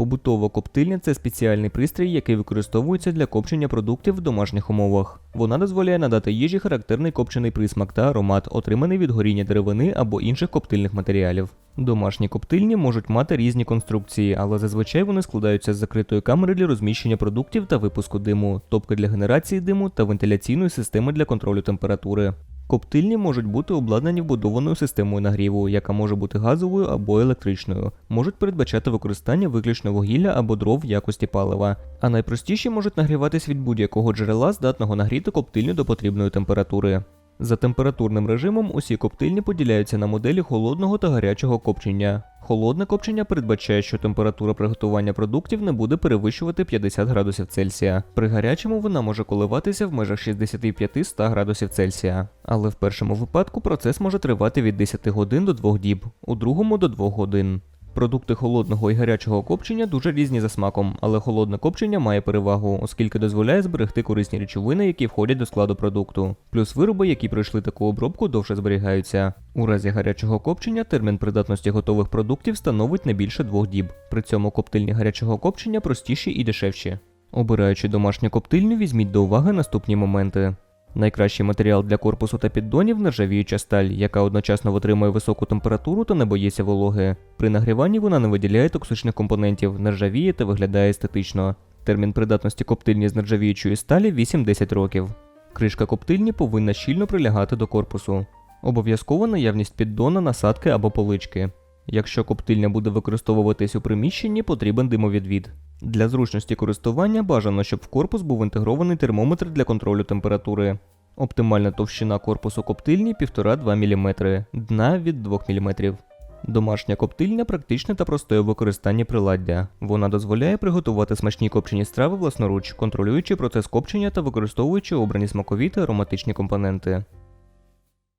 Побутова коптильня це спеціальний пристрій, який використовується для копчення продуктів в домашніх умовах. Вона дозволяє надати їжі характерний копчений присмак та аромат, отриманий від горіння деревини або інших коптильних матеріалів. Домашні коптильні можуть мати різні конструкції, але зазвичай вони складаються з закритої камери для розміщення продуктів та випуску диму, топки для генерації диму та вентиляційної системи для контролю температури. Коптильні можуть бути обладнані вбудованою системою нагріву, яка може бути газовою або електричною, можуть передбачати використання виключно вугілля або дров в якості палива, а найпростіші можуть нагріватись від будь-якого джерела, здатного нагріти коптильню до потрібної температури. За температурним режимом усі коптильні поділяються на моделі холодного та гарячого копчення. Холодне копчення передбачає, що температура приготування продуктів не буде перевищувати 50 градусів Цельсія. При гарячому вона може коливатися в межах 65-100 градусів Цельсія. Але в першому випадку процес може тривати від 10 годин до 2 діб, у другому до 2 годин. Продукти холодного і гарячого копчення дуже різні за смаком, але холодне копчення має перевагу, оскільки дозволяє зберегти корисні речовини, які входять до складу продукту. Плюс вироби, які пройшли таку обробку, довше зберігаються. У разі гарячого копчення термін придатності готових продуктів становить не більше двох діб. При цьому коптильні гарячого копчення простіші і дешевші. Обираючи домашню коптильню, візьміть до уваги наступні моменти. Найкращий матеріал для корпусу та піддонів нержавіюча сталь, яка одночасно витримує високу температуру та не боїться вологи. При нагріванні вона не виділяє токсичних компонентів, нержавіє та виглядає естетично. Термін придатності коптильні з нержавіючої сталі 8-10 років. Кришка коптильні повинна щільно прилягати до корпусу. Обов'язкова наявність піддона, насадки або полички. Якщо коптильня буде використовуватись у приміщенні, потрібен димовідвід. Для зручності користування бажано, щоб в корпус був інтегрований термометр для контролю температури. Оптимальна товщина корпусу коптильні 1,5-2 мм, дна від 2 мм. Домашня коптильня практичне та просте у використанні приладдя. Вона дозволяє приготувати смачні копчені страви власноруч, контролюючи процес копчення та використовуючи обрані смакові та ароматичні компоненти.